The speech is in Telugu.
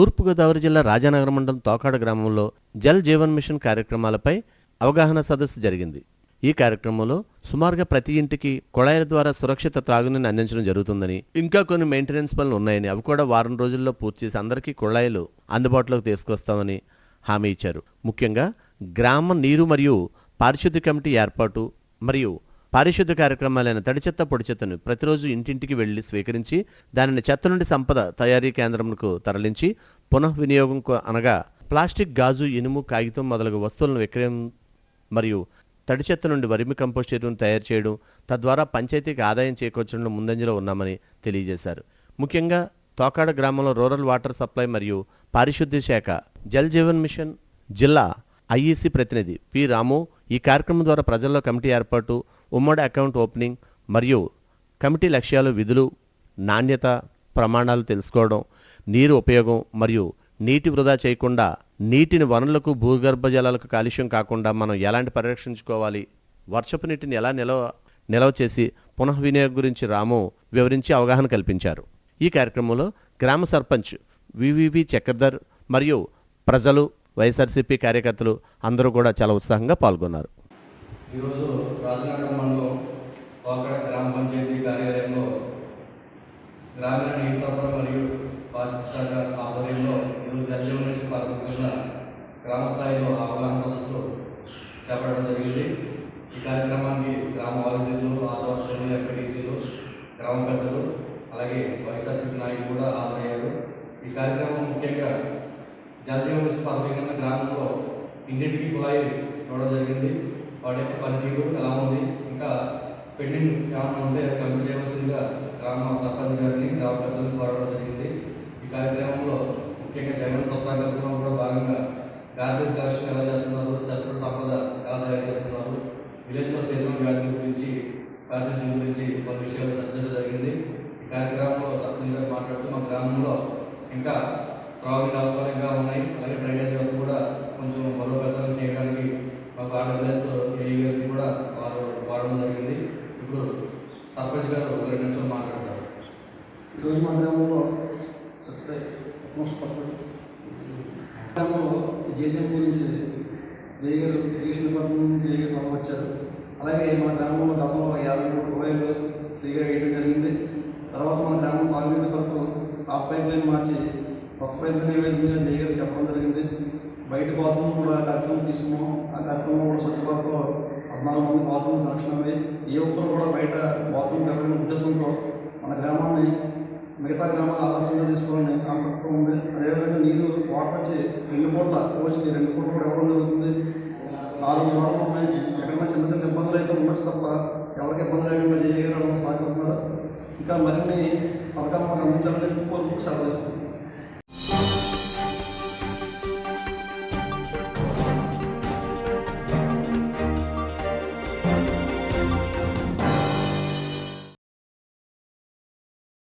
తూర్పుగోదావరి జిల్లా రాజానగరం మండలం తోకాడ గ్రామంలో జల్ జీవన్ మిషన్ కార్యక్రమాలపై అవగాహన సదస్సు జరిగింది. ఈ కార్యక్రమంలో సుమారుగా ప్రతి ఇంటికి కుళాయిల ద్వారా సురక్షిత త్రాగునీని అందించడం జరుగుతుందని ఇంకా కొన్ని మెయింటెనెన్స్ పనులు ఉన్నాయని అవి కూడా వారం రోజుల్లో పూర్తి చేసి అందరికీ కుళాయిలు అందుబాటులోకి తీసుకొస్తామని హామీ ఇచ్చారు. ముఖ్యంగా గ్రామ నీరు మరియు పారిశుద్ధ్య కమిటీ ఏర్పాటు మరియు పారిశుద్ధ కార్యక్రమాలైన తడి చెత్త పొడి చెత్తను ప్రతిరోజు ఇంటింటికి వెళ్ళి స్వీకరించి దానిని చెత్త నుండి సంపద తయారీ కేంద్రంకు తరలించి పునః వినియోగం అనగా ప్లాస్టిక్ గాజు ఇనుము కాగితం మొదలగు వస్తువులను విక్రయం మరియు తడి చెత్త నుండి వర్మి కంపోస్ట్ ఎరువును తయారు చేయడం తద్వారా పంచాయతీకి ఆదాయం చేకూర్చడంలో ముందంజలో ఉన్నామని తెలియజేశారు. ముఖ్యంగా తోకాడ గ్రామంలో రూరల్ వాటర్ సప్లై మరియు పారిశుద్ధ్య శాఖ జల్ జీవన్ మిషన్ జిల్లా ఐఈసీ ప్రతినిధి పి రాము ఈ కార్యక్రమం ద్వారా ప్రజల్లో కమిటీ ఏర్పాటు ఉమ్మడి అకౌంట్ ఓపెనింగ్ మరియు కమిటీ లక్ష్యాలు విధులు నాణ్యత ప్రమాణాలు తెలుసుకోవడం నీరు ఉపయోగం మరియు నీటి వృధా చేయకుండా నీటిని వనరులకు భూగర్భ జలాలకు కాలుష్యం కాకుండా మనం ఎలాంటి పరిరక్షించుకోవాలి వర్షపు నీటిని ఎలా నిలవ నిలవ చేసి పునః వినియోగం గురించి రాము వివరించి అవగాహన కల్పించారు. ఈ కార్యక్రమంలో గ్రామ సర్పంచ్ వివివి చక్రధర్ మరియు ప్రజలు వైఎస్ఆర్సీపీ కార్యకర్తలు అందరూ కూడా చాలా ఉత్సాహంగా పాల్గొన్నారు. ఈరోజు రాజనగరం మండలం కోకడ గ్రామ పంచాయతీ కార్యాలయంలో గ్రామీణ నీటి సరఫరా మరియు పార్టీ శాఖ ఆధ్వర్యంలో ఈరోజు జలజీవనేషన్ పథకం కింద గ్రామ స్థాయిలో అవగాహన సదస్సులు చేపట్టడం జరిగింది. ఈ కార్యక్రమానికి గ్రామ వాలంటీర్లు ఆశావర్కర్లు ఎంపీటీసీలు గ్రామ పెద్దలు అలాగే వైఎస్ఆర్సీపీ నాయకులు కూడా హాజరయ్యారు. ఈ కార్యక్రమం ముఖ్యంగా జలజీవన మిషన్ పథకం కింద గ్రామంలో ఇంటింటికి కుళాయి ఇవ్వడం జరిగింది. వాటి యొక్క పనితీరు ఎలా ఉంది. ఇంకా పెండింగ్ ఏమైనా ఉంటే కంప్లీట్ చేయవలసిందిగా గ్రామ సర్పంచ్ గారిని గ్రామ పెద్దలను కోరడం జరిగింది. ఈ కార్యక్రమంలో ముఖ్యంగా జగన్ ప్రసాదం కూడా భాగంగా గార్బేజ్ కలెక్షన్ ఎలా చేస్తున్నారు చట్టం సంపద ఎలా తయారు చేస్తున్నారు విలేజ్లో సీజన్ వ్యాధుల గురించి ప్రాతినిధ్యం గురించి కొన్ని విషయాలు చర్చించడం జరిగింది. ఈ కార్యక్రమంలో సర్పంచ్ గారు మాట్లాడుతూ మా గ్రామంలో ఇంకా త్రాగునీటి అవసరాలు ఇంకా ఉన్నాయి. అలాగే డ్రైనేజ్ వ్యవస్థ కూడా కొంచెం బలోపేతం చేయడానికి మాకు ఆర్డర్లెస్ ఏ గారికి కూడా వారు వాడడం జరిగింది. ఇప్పుడు సర్పంచ్ గారు ఒక రెండు నిమిషాలు మాట్లాడతారు. ఈరోజు మా గ్రామంలో సత్య గ్రామంలో జేజం గురించి జయ గారు ఇరిగేషన్ డిపార్ట్మెంట్ జయ గారు మాకు వచ్చారు. అలాగే మన గ్రామంలో గతంలో యాభై మూడు రూపాయలు ఫ్రీగా వేయడం జరిగింది. తర్వాత మన గ్రామం తాగునీటి వరకు పాత పైప్ లైన్ మార్చి కొత్త పైప్ లైన్ ఏ విధంగా జై గారు చెప్పడం జరిగింది బయట బాత్రూమ్ కూడా కార్యక్రమం తీసుకున్నాం. ఆ కార్యక్రమం కూడా స్వచ్ఛ భారత్లో పద్నాలుగు మంది బాత్రూమ్ సెలక్షన్ ఏ ఒక్కరు కూడా బయట బాత్రూమ్ కట్టడం ఉద్దేశంతో మన గ్రామాన్ని మిగతా గ్రామాలు ఆదర్శంగా తీసుకోవాలని కాన్సెప్ట్ ఉంది. అదేవిధంగా నీరు వాటర్ వచ్చి రెండు పూట్ల రోజుకి రెండు పూటలు కూడా ఇవ్వడం జరుగుతుంది. నాలుగు వారాలు ఉన్నాయి. ఎక్కడైనా చిన్న చిన్న ఇబ్బందులు అయితే ఉండొచ్చు తప్ప ఎవరికి ఇబ్బంది లేకుండా చేయగలడం సాగుతున్నారు ఇంకా మరిన్ని పథకాలు మాకు అందించాలని కోరుకు